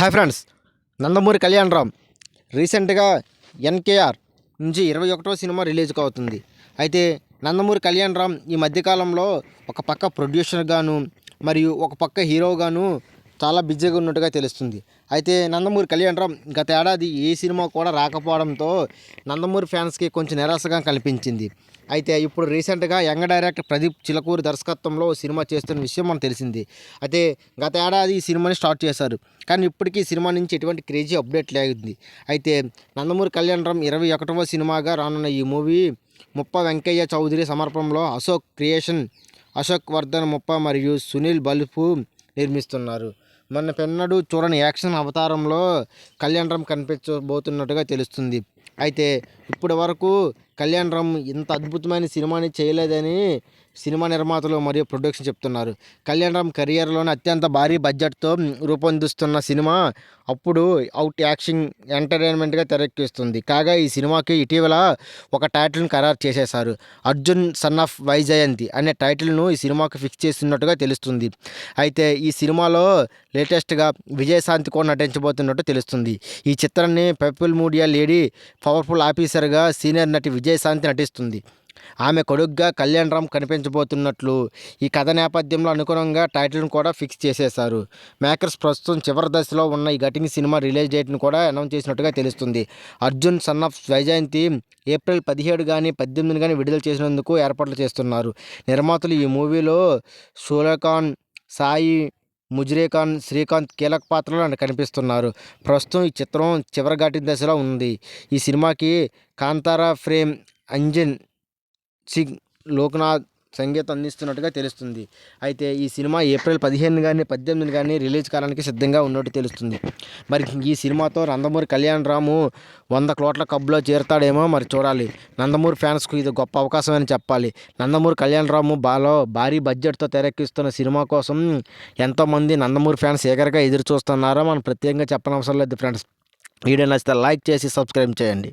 Hi friends Nandamuri Kalyan Ram. రీసెంట్గా NKR నుంచి ఇరవై ఒకటో సినిమా రిలీజ్ అవుతుంది అయితే నందమూరి కళ్యాణరామ్ ఈ మధ్యకాలంలో ఒక పక్క ప్రొడ్యూసర్గాను మరియు ఒక పక్క హీరోగాను చాలా బిజీగా ఉన్నట్టుగా తెలుస్తుంది. అయితే నందమూరి కళ్యాణ్ రామ్ గత ఏడాది ఏ సినిమా కూడా రాకపోవడంతో నందమూరి ఫ్యాన్స్కి కొంచెం నిరాశగా కనిపించింది. అయితే ఇప్పుడు రీసెంట్గా యంగ్ డైరెక్టర్ ప్రదీప్ చిలకూరి దర్శకత్వంలో సినిమా చేస్తున్న విషయం మనకు తెలిసింది. అయితే గత ఏడాది ఈ సినిమాని స్టార్ట్ చేశారు. కానీ ఇప్పటికీ సినిమా నుంచి ఎటువంటి క్రేజీ అప్డేట్ లేదు. అయితే నందమూరి కళ్యాణ్ రామ్ ఇరవై ఒకటవ సినిమాగా రానున్న ఈ మూవీ ముప్ప వెంకయ్య చౌదరి సమర్పణలో అశోక్ క్రియేషన్ అశోక్ వర్ధన్ ముప్ప మరియు సునీల్ బల్పు నిర్మిస్తున్నారు. మన పెన్నడు చూడని యాక్షన్ అవతారంలో కళ్యాణ్ రామ్ కనిపించబోతున్నట్టుగా తెలుస్తుంది. అయితే ఇప్పటి వరకు కళ్యాణ్ రామ్ ఇంత అద్భుతమైన సినిమాని చేయలేదని సినిమా నిర్మాతలు మరియు ప్రొడక్షన్ చెప్తున్నారు. కళ్యాణ్ రామ్ కెరియర్లోనే అత్యంత భారీ బడ్జెట్తో రూపొందిస్తున్న సినిమా అప్పుడు అవుట్ యాక్షన్ ఎంటర్టైన్మెంట్గా తెరకెక్కిస్తుంది. కాగా ఈ సినిమాకి ఇటీవల ఒక టైటిల్ను ఖరారు చేసేశారు. అర్జున్ సన్ ఆఫ్ వైజయంతి అనే టైటిల్ను ఈ సినిమాకి ఫిక్స్ చేస్తున్నట్టుగా తెలుస్తుంది. అయితే ఈ సినిమాలో లేటెస్ట్గా విజయశాంతి కూడా నటించబోతున్నట్టు తెలుస్తుంది. ఈ చిత్రాన్ని పీపుల్ మీడియా లేడీ పవర్ఫుల్ ఆఫీసర్గా సీనియర్ నటి విజయశాంతి నటిస్తుంది. ఆమె కొడుగ్గా కళ్యాణ్ రామ్ కనిపించబోతున్నట్లు ఈ కథ నేపథ్యంలో అనుగుణంగా టైటిల్ను కూడా ఫిక్స్ చేసేశారు. మేకర్స్ ప్రస్తుతం చివరి దశలో ఉన్న ఈ ఘటింగ్ సినిమా రిలీజ్ డేట్ను కూడా అనౌన్స్ చేసినట్టుగా తెలుస్తుంది. Arjun son of Vyjayanthi April పదిహేడు కానీ పద్దెనిమిది కానీ విడుదల చేసినందుకు ఏర్పాట్లు చేస్తున్నారు. నిర్మాతలు ఈ మూవీలో సూర్యఖాన్ సాయి ముజరేఖాన్ శ్రీకాంత్ కీలక పాత్రలో కనిపిస్తున్నారు. ప్రస్తుతం ఈ చిత్రం చివరి ఘాటి దశలో ఉంది. ఈ సినిమాకి కాంతారా ఫ్రేమ్ అంజన్ సింగ్ లోక్నాథ్ సంగీతం అందిస్తున్నట్టుగా తెలుస్తుంది. అయితే ఈ సినిమా ఏప్రిల్ పదిహేను కానీ పద్దెనిమిది కానీ రిలీజ్ కావడానికి సిద్ధంగా ఉన్నట్టు తెలుస్తుంది. మరి ఈ సినిమాతో నందమూరి కళ్యాణ్ రాము వంద కోట్ల కబ్బులో చేరుతాడేమో మరి చూడాలి. నందమూరి ఫ్యాన్స్కు ఇది గొప్ప అవకాశం అని చెప్పాలి. నందమూరి కళ్యాణ్ రాము బాలో భారీ బడ్జెట్తో తెరక్కిస్తున్న సినిమా కోసం ఎంతోమంది నందమూరి ఫ్యాన్స్ ఏగరగా ఎదురు చూస్తున్నారో మనం ప్రత్యేకంగా చెప్పనవసరం లేదు ఫ్రెండ్స్. వీడియో నచ్చితే లైక్ చేసి సబ్స్క్రైబ్ చేయండి.